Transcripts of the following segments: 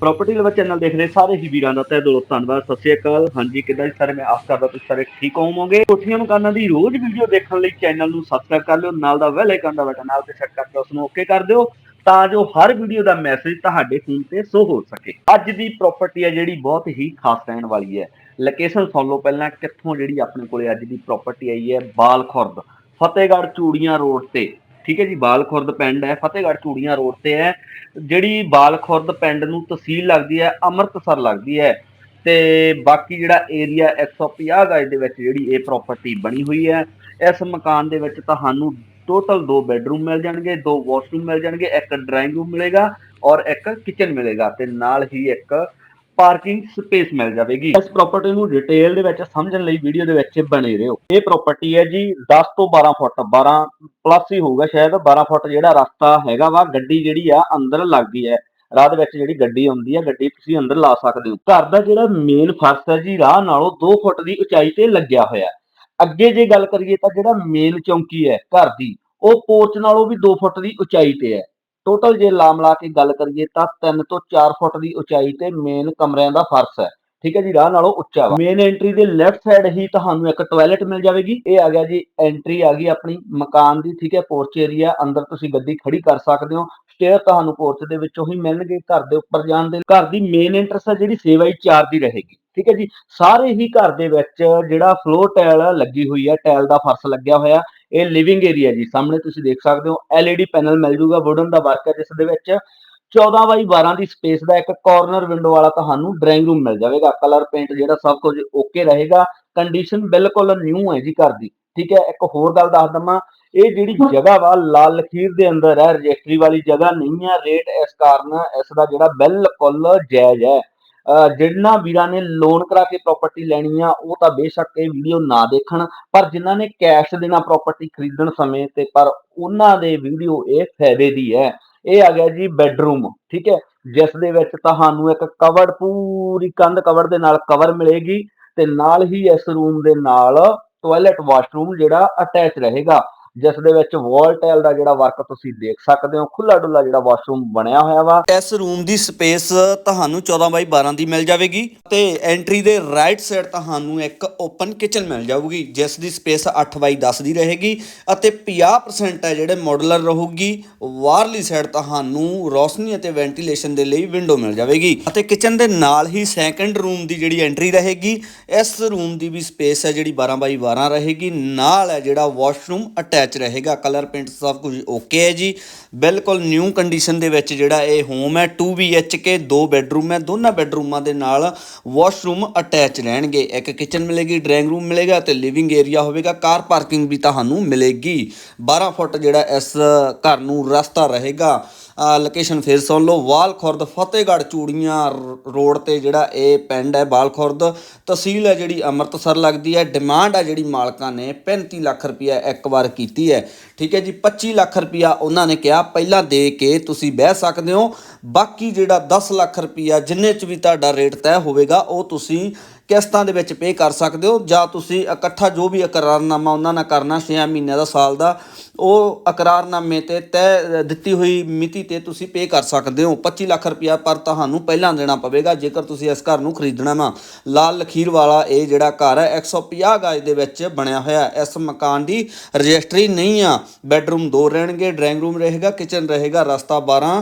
Property lover channel ਦੇਖ ਰਹੇ ਸਾਰੇ ਹੀ ਵੀਰਾਂ ਦਾ ਤਹਿ ਦਿਲੋਂ ਧੰਨਵਾਦ, ਸਤਿ ਸ਼੍ਰੀ ਅਕਾਲ। ਹਾਂਜੀ, ਕਿੱਦਾਂ ਜੀ ਸਾਰੇ? ਮੈਂ ਆਸ ਕਰਦਾ ਤੁਸੀਂ ਸਾਰੇ ਠੀਕ ਹੋਵੋਗੇ। ਕੋਠੀਆਂ ਮਕਾਨਾਂ ਦੀ ਰੋਜ਼ ਵੀਡੀਓ ਦੇਖਣ ਲਈ ਚੈਨਲ ਨੂੰ ਸਬਸਕ੍ਰਾਈਬ ਕਰ ਲਿਓ, ਨਾਲ ਦਾ ਬੈਲ ਆਈਕਨ ਦਾ ਬਟਨ ਨਾਲ ਤੇ ਸੈੱਟ ਕਰਕੇ ਉਸ ਨੂੰ ਓਕੇ ਕਰ ਦਿਓ, ਤਾਂ ਜੋ ਹਰ ਵੀਡੀਓ ਦਾ ਮੈਸੇਜ ਤੁਹਾਡੇ ਫੋਨ ਤੇ ਸ਼ੋ ਹੋ ਸਕੇ। ਅੱਜ ਦੀ ਪ੍ਰਾਪਰਟੀ ਹੈ ਜਿਹੜੀ ਬਹੁਤ ਹੀ ਖਾਸ ਰਹਿਣ ਵਾਲੀ ਹੈ। ਲੋਕੇਸ਼ਨ ਸੁਣ ਲਓ ਪਹਿਲਾਂ, ਕਿੱਥੋਂ ਜਿਹੜੀ ਆਪਣੇ ਕੋਲੇ ਅੱਜ ਦੀ ਪ੍ਰਾਪਰਟੀ ਆਈ ਹੈ? ਬਾਲ ਖੁਰਦ, ਫਤਿਹਗੜ੍ਹ ਚੂੜੀਆਂ ਰੋਡ ਤੇ। ਠੀਕ ਹੈ ਜੀ ਬਾਲ ਖੁਰਦ ਪਿੰਡ ਹੈ, ਫਤਿਹਗੜ੍ਹ ਚੂੜੀਆਂ ਰੋਡ ਤੇ ਹੈ। ਜਿਹੜੀ ਬਾਲ ਖੁਰਦ ਪਿੰਡ ਨੂੰ ਤਹਿਸੀਲ ਲੱਗਦੀ ਹੈ, ਅੰਮ੍ਰਿਤਸਰ ਲੱਗਦੀ ਹੈ। ਤੇ ਬਾਕੀ ਜਿਹੜਾ ਏਰੀਆ 150 ਗਜ ਦੇ ਵਿੱਚ ਜਿਹੜੀ ਇਹ ਪ੍ਰਾਪਰਟੀ ਬਣੀ ਹੋਈ ਹੈ, ਇਸ ਮਕਾਨ ਦੇ ਵਿੱਚ ਤੁਹਾਨੂੰ ਟੋਟਲ ਦੋ ਬੈੱਡਰੂਮ ਮਿਲ ਜਾਣਗੇ, ਦੋ ਵਾਸ਼ਰੂਮ ਮਿਲ ਜਾਣਗੇ, ਇੱਕ ਡਰਾਇੰਗ ਰੂਮ ਮਿਲੇਗਾ ਔਰ ਇੱਕ ਕਿਚਨ ਮਿਲੇਗਾ ਤੇ ਨਾਲ ਹੀ ਇੱਕ ਪਾਰਕਿੰਗ ਸਪੇਸ ਮਿਲ ਜਾਵੇਗੀ। ਇਸ ਪ੍ਰਾਪਰਟੀ ਨੂੰ ਡਿਟੇਲ ਦੇ ਵਿੱਚ ਸਮਝਣ ਲਈ ਵੀਡੀਓ ਦੇ ਵਿੱਚ ਬਣੇ ਰਹੋ। ਇਹ ਪ੍ਰਾਪਰਟੀ ਹੈ ਜੀ 10 ਤੋਂ 12 ਫੁੱਟ 12 ਪਲੱਸ ਹੀ ਹੋਊਗਾ ਸ਼ਾਇਦ 12 ਫੁੱਟ ਜਿਹੜਾ ਰਸਤਾ ਹੈਗਾ ਵਾ, ਗੱਡੀ ਜਿਹੜੀ ਆ ਅੰਦਰ ਲੱਗਦੀ ਹੈ। ਰਾਹ ਦੇ ਵਿੱਚ ਜਿਹੜੀ ਗੱਡੀ ਆਉਂਦੀ ਹੈ ਗੱਡੀ ਤੁਸੀਂ ਅੰਦਰ ਲਾ ਸਕਦੇ ਹੋ। ਘਰ ਦਾ ਜਿਹੜਾ ਮੇਨ ਫਰਸ਼ ਹੈ ਜੀ, ਰਾਹ ਨਾਲੋਂ 2 ਫੁੱਟ ਦੀ ਉਚਾਈ ਤੇ ਲੱਗਿਆ ਹੋਇਆ ਅੱਗੇ ਜੇ ਗੱਲ ਕਰੀਏ ਤਾਂ ਜਿਹੜਾ ਮੇਨ ਚੌਂਕੀ ਹੈ ਘਰ ਦੀ, ਉਹ ਪੋਰਚ ਨਾਲੋਂ ਵੀ 2 ਫੁੱਟ ਦੀ ਉਚਾਈ ਤੇ ਹੈ। ਟੋਟਲ ਜੇ ਲਾ ਮਿਲਾ ਕੇ ਗੱਲ ਕਰੀਏ ਤਾਂ 3 ਤੋਂ 4 ਫੁੱਟ ਦੀ ਉਚਾਈ ਤੇ ਮੇਨ ਕਮਰਿਆਂ ਦਾ ਫਰਸ਼ ਹੈ। ਠੀਕ ਹੈ ਜੀ, ਰਾਹ ਨਾਲੋਂ ਉੱਚਾ ਵਾ। ਮੇਨ ਐਂਟਰੀ ਦੇ ਲੈਫਟ ਸਾਈਡ ਹੀ ਤੁਹਾਨੂੰ ਇੱਕ ਟਾਇਲਟ ਮਿਲ ਜਾਵੇਗੀ। ਇਹ ਆ ਗਿਆ ਜੀ ਐਂਟਰੀ ਆ ਗਈ ਆਪਣੀ ਮਕਾਨ ਦੀ। ਠੀਕ ਹੈ ਪੋਰਚ ਏਰੀਆ ਅੰਦਰ ਤੁਸੀਂ ਗੱਡੀ ਖੜੀ ਕਰ ਸਕਦੇ ਹੋ। ਸਟੇਅਰ ਤੁਹਾਨੂੰ ਪੋਰਚ ਦੇ ਵਿੱਚੋਂ ਹੀ ਮਿਲਣਗੇ, ਘਰ ਦੇ ਉੱਪਰ ਜਾਣ ਦੇ ਘਰ ਦੀ ਮੇਨ ਐਂਟਰਸ ਹੈ ਜਿਹੜੀ ਸੇਵਾ ਹੀ ਚਾਰ ਦੀ ਰਹੇਗੀ। ਠੀਕ ਹੈ ਜੀ, ਸਾਰੇ ਹੀ ਘਰ ਦੇ ਵਿੱਚ ਜਿਹੜਾ ਫਲੋਰ ਟਾਇਲ ਲੱਗੀ ਹੋਈ ਹੈ ਟਾਇਲ ਦਾ ਫਰਸ਼ ਲੱਗਿਆ ਹੋਇਆ, ਇਹ ਲਿਵਿੰਗ ਏਰੀਆ ਜੀ, ਸਾਹਮਣੇ ਤੁਸੀਂ ਦੇਖ ਸਕਦੇ ਹੋ, LED ਪੈਨਲ ਮਿਲ ਜੂਗਾ ਵੁਡਨ ਦਾ ਵਰਕ ਹੈ ਜਿਸ ਦੇ ਵਿੱਚ 14 ਬਾਈ 12 ਦੀ ਸਪੇਸ ਦਾ ਇੱਕ ਕਾਰਨਰ ਵਿੰਡੋ ਵਾਲਾ ਤੁਹਾਨੂੰ ਡਰਾਇੰਗ ਰੂਮ ਮਿਲ ਜਾਵੇਗਾ ਕਲਰ ਪੇਂਟ ਜਿਹੜਾ ਸਭ ਕੁਝ ਓਕੇ ਰਹੇਗਾ ਕੰਡੀਸ਼ਨ ਬਿਲਕੁਲ ਨਿਊ ਹੈ ਜੀ ਘਰ ਦੀ, ਠੀਕ ਹੈ, ਇੱਕ ਹੋਰ ਗੱਲ ਦੱਸ ਦਵਾਂ, ਇਹ ਜਿਹੜੀ ਜਗ੍ਹਾ ਵਾ, ਲਾਲ ਲਖੀਰ ਦੇ ਅੰਦਰ ਹੈ ਰਜਿਸਟਰੀ ਵਾਲੀ ਜਗ੍ਹਾ ਨਹੀਂ ਹੈ ਰੇਟ ਇਸ ਕਾਰਨ ਇਸ ਦਾ ਜਿਹੜਾ ਬਿਲਕੁਲ ਜਾਇਜ਼ ਹੈ। ਜਿਨ੍ਹਾਂ ਵੀਰਾਂ ਨੇ ਲੋਨ ਕਰਾ ਕੇ ਪ੍ਰਾਪਰਟੀ ਲੈਣੀ ਆ, ਉਹ ਤਾਂ ਬੇਸ਼ੱਕ ਇਹ ਵੀਡੀਓ ਨਾ ਦੇਖਣ, ਪਰ ਜਿਨ੍ਹਾਂ ਨੇ ਕੈਸ਼ ਦੇਣਾ ਪ੍ਰਾਪਰਟੀ ਖਰੀਦਣ ਸਮੇਂ ਤੇ, ਪਰ ਉਹਨਾਂ ਦੇ ਵੀਡੀਓ ਇਹ ਫਾਇਦੇ ਦੀ ਹੈ। ਇਹ ਆ ਗਿਆ ਜੀ ਬੈੱਡਰੂਮ ਠੀਕ ਹੈ? ਜਿਸ ਦੇ ਵਿੱਚ ਤੁਹਾਨੂੰ ਇੱਕ ਕਵਰ ਪੂਰੀ ਕੰਧ ਕਵਰ ਦੇ ਨਾਲ ਕਵਰ ਮਿਲੇਗੀ ਤੇ ਨਾਲ ਹੀ ਇਸ ਰੂਮ ਦੇ ਨਾਲ ਟਾਇਲਟ ਵਾਸ਼ਰੂਮ ਜਿਹੜਾ ਅਟੈਚ ਰਹੇਗਾ। ਜਿਸ ਦੇ ਵਿੱਚ ਵਾਲ ਟਾਇਲ ਦਾ ਜਿਹੜਾ ਵਰਕ ਤੁਸੀਂ ਦੇਖ ਸਕਦੇ ਹੋ ਖੁੱਲਾ ਡੁੱਲਾ ਜਿਹੜਾ ਵਾਸ਼ਰੂਮ ਬਣਿਆ ਹੋਇਆ ਵਾ। ਇਸ ਰੂਮ ਦੀ ਸਪੇਸ ਤੁਹਾਨੂੰ 14 ਬਾਈ 12 ਦੀ ਮਿਲ ਜਾਵੇਗੀ ਤੇ ਐਂਟਰੀ ਦੇ ਰਾਈਟ ਸਾਈਡ ਤੁਹਾਨੂੰ ਇੱਕ ਓਪਨ ਕਿਚਨ ਮਿਲ ਜਾਊਗੀ, ਜਿਸ ਦੀ ਸਪੇਸ 8 ਬਾਈ 10 ਦੀ ਰਹੇਗੀ ਅਤੇ 50% ਹੈ ਜਿਹੜੇ ਮਾਡੂਲਰ ਰਹੂਗੀ, ਬਾਹਰਲੀ ਸਾਈਡ ਤੁਹਾਨੂੰ ਰੋਸ਼ਨੀ ਅਤੇ ਵੈਂਟੀਲੇਸ਼ਨ ਦੇ ਲਈ ਵਿੰਡੋ ਮਿਲ ਜਾਵੇਗੀ। ਅਤੇ ਕਿਚਨ ਦੇ ਨਾਲ ਹੀ ਸੈਕੰਡ ਰੂਮ ਦੀ ਜਿਹੜੀ ਐਂਟਰੀ ਰਹੇਗੀ, ਇਸ ਰੂਮ ਦੀ ਵੀ ਸਪੇਸ ਹੈ ਜਿਹੜੀ 12 ਬਾਈ 12 ਰਹੇਗੀ, ਨਾਲ ਹੈ ਜਿਹੜਾ ਵਾਸ਼ਰੂਮ ਅਟੈਚ ਰਹੇਗਾ ਕਲਰ ਪੇਂਟ ਸਭ ਕੁਝ ਓਕੇ ਹੈ ਜੀ। ਬਿਲਕੁਲ ਨਿਊ ਕੰਡੀਸ਼ਨ ਦੇ ਵਿੱਚ ਜਿਹੜਾ ਇਹ ਹੋਮ ਹੈ 2 BHK ਦੋ ਬੈੱਡਰੂਮ ਹੈ, ਦੋਨਾਂ ਬੈੱਡਰੂਮਾਂ ਦੇ ਨਾਲ ਵਾਸ਼ਰੂਮ ਅਟੈਚ ਰਹਿਣਗੇ। ਇੱਕ ਕਿਚਨ ਮਿਲੇਗੀ ਡਰਾਇੰਗ ਰੂਮ ਮਿਲੇਗਾ ਤੇ ਲਿਵਿੰਗ ਏਰੀਆ ਹੋਵੇਗਾ ਕਾਰ ਪਾਰਕਿੰਗ ਵੀ ਤੁਹਾਨੂੰ ਮਿਲੇਗੀ। 12 ਫੁੱਟ ਜਿਹੜਾ ਇਸ ਘਰ ਨੂੰ ਰਸਤਾ ਰਹੇਗਾ। ਲੋਕੇਸ਼ਨ ਫਿਰ ਸੁਣ ਲਓ ਵਾਲ ਖੁਰਦ ਫਤਿਹਗੜ੍ਹ ਚੂੜੀਆਂ ਰ- ਰੋਡ ਤੇ ਜਿਹੜਾ ਇਹ ਪਿੰਡ ਹੈ ਬਾਲ ਖੁਰਦ ਤਹਿਸੀਲ ਹੈ ਜਿਹੜੀ ਅੰਮ੍ਰਿਤਸਰ ਲੱਗਦੀ ਹੈ ਡਿਮਾਂਡ ਹੈ ਜਿਹੜੀ ਮਾਲਕਾਂ ਨੇ 35 ਲੱਖ ਰੁਪਇਆ ਇੱਕ ਵਾਰ ਕੀਤੀ ਹੈ। ਠੀਕ ਹੈ ਜੀ 25 ਲੱਖ ਰੁਪਇਆ ਉਹਨਾਂ ਨੇ ਕਿਹਾ, ਪਹਿਲਾਂ ਦੇ ਕੇ ਤੁਸੀਂ ਬਹਿ ਸਕਦੇ ਹੋ, ਬਾਕੀ ਜਿਹੜਾ 10 ਲੱਖ ਰੁਪਇਆ ਜਿੰਨੇ ਚ ਵੀ ਤੁਹਾਡਾ ਰੇਟ ਤੈਅ ਹੋਵੇਗਾ, ਉਹ ਤੁਸੀਂ ਕਿਸ਼ਤਾਂ ਦੇ ਵਿੱਚ ਪੇ ਕਰ ਸਕਦੇ ਹੋ? ਜਾਂ ਤੁਸੀਂ ਇਕੱਠਾ ਜੋ ਵੀ ਇਕਰਾਰਨਾਮਾ ਉਹਨਾਂ ਨਾਲ ਕਰਨਾ 6 ਮਹੀਨਿਆਂ ਦਾ, ਸਾਲ ਦਾ, ਉਹ ਇਕਰਾਰਨਾਮੇ ਤੇ ਤੈਅ ਦਿੱਤੀ ਹੋਈ ਮਿਤੀ ਤੇ ਤੁਸੀਂ ਪੇ ਕਰ ਸਕਦੇ ਹੋ। 25 ਲੱਖ ਰੁਪਇਆ ਪਰ ਤੁਹਾਨੂੰ ਪਹਿਲਾਂ ਦੇਣਾ ਪਵੇਗਾ, ਜੇਕਰ ਤੁਸੀਂ ਇਸ ਘਰ ਨੂੰ ਖਰੀਦਣਾ ਵਾ ਲਾਲ ਲਖੀਰ ਵਾਲਾ ਇਹ ਜਿਹੜਾ ਘਰ ਹੈ 150 ਗਜ ਦੇ ਵਿੱਚ ਬਣਿਆ ਹੋਇਆ ਇਸ ਮਕਾਨ ਦੀ ਰਜਿਸਟਰੀ ਨਹੀਂ ਆ। ਬੈੱਡਰੂਮ ਦੋ ਰਹਿਣਗੇ, ਡਰਾਇੰਗ ਰੂਮ ਰਹੇਗਾ, ਕਿਚਨ ਰਹੇਗਾ, ਰਸਤਾ 12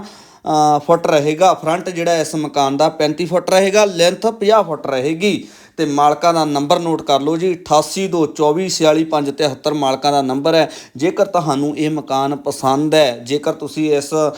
ਫੁੱਟ ਰਹੇਗਾ। ਫਰੰਟ ਜਿਹੜਾ ਇਸ ਮਕਾਨ ਦਾ 35 ਫੁੱਟ ਰਹੇਗਾ ਲੈਂਥ 50 ਫੁੱਟ ਰਹੇਗੀ। ਤੇ ਮਾਲਕਾਂ ਦਾ ਨੰਬਰ ਨੋਟ ਕਰ ਲਓ ਜੀ। 8824464573 ਮਾਲਕਾਂ ਦਾ ਨੰਬਰ ਹੈ। ਜੇਕਰ ਤੁਹਾਨੂੰ ਇਹ ਮਕਾਨ ਪਸੰਦ ਹੈ ਜੇਕਰ ਤੁਸੀਂ ਇਸ ਅ,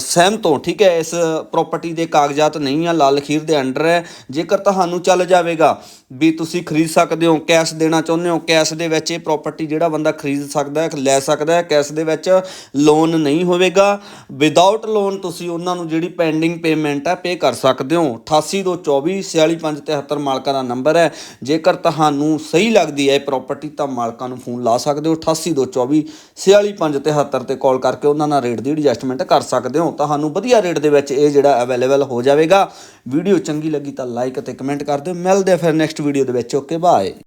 ਸਹਿਮਤ ਹੋ ਠੀਕ ਹੈ ਇਸ ਪ੍ਰਾਪਰਟੀ ਦੇ ਕਾਗਜ਼ਾਤ ਨਹੀਂ ਆ ਲਾਲ ਖੀਰ ਦੇ ਅੰਡਰ ਹੈ। ਜੇਕਰ ਤੁਹਾਨੂੰ ਚੱਲ ਜਾਵੇਗਾ ਵੀ ਤੁਸੀਂ ਖਰੀਦ ਸਕਦੇ ਹੋ ਕੈਸ਼ ਦੇਣਾ ਚਾਹੁੰਦੇ ਹੋ ਕੈਸ਼ ਦੇ ਵਿੱਚ ਇਹ ਪ੍ਰਾਪਰਟੀ ਜਿਹੜਾ ਬੰਦਾ ਖਰੀਦ ਸਕਦਾ ਹੈ ਲੈ ਸਕਦਾ ਹੈ ਕੈਸ਼ ਦੇ ਵਿੱਚ ਲੋਨ ਨਹੀਂ ਹੋਵੇਗਾ। ਵਿਦਆਊਟ ਲੋਨ ਤੁਸੀਂ ਉਹਨਾਂ ਨੂੰ ਜਿਹੜੀ ਪੈਂਡਿੰਗ ਪੇਮੈਂਟ ਹੈ ਪੇ ਕਰ ਸਕਦੇ ਹੋ। 8824464573 ਮਾਲਕਾਂ ਦਾ ਨੰਬਰ ਹੈ। ਜੇਕਰ ਤੁਹਾਨੂੰ ਸਹੀ ਲੱਗਦੀ ਹੈ ਇਹ ਪ੍ਰਾਪਰਟੀ ਤਾਂ ਮਾਲਕਾਂ ਨੂੰ ਫੋਨ ਲਾ ਸਕਦੇ ਹੋ। 8824464573 ਤੇ ਕਾਲ ਕਰਕੇ ਉਹਨਾਂ ਨਾਲ ਰੇਟ ਦੀ ਐਡਜਸਟਮੈਂਟ ਕਰ ਸਕਦੇ ਹੋ। ਤੁਹਾਨੂੰ ਵਧੀਆ ਰੇਟ ਦੇ ਵਿੱਚ ਇਹ ਜਿਹੜਾ ਅਵੇਲੇਬਲ ਹੋ ਜਾਵੇਗਾ। ਵੀਡੀਓ ਚੰਗੀ ਲੱਗੀ ਤਾਂ ਲਾਈਕ ਅਤੇ ਕਮੈਂਟ ਕਰ ਦਿਓ। ਮਿਲਦੇ ਆ ਫਿਰ ਨੈਕਸਟ ਵੀਡੀਓ ਦੇ ਵਿੱਚ। Okay bye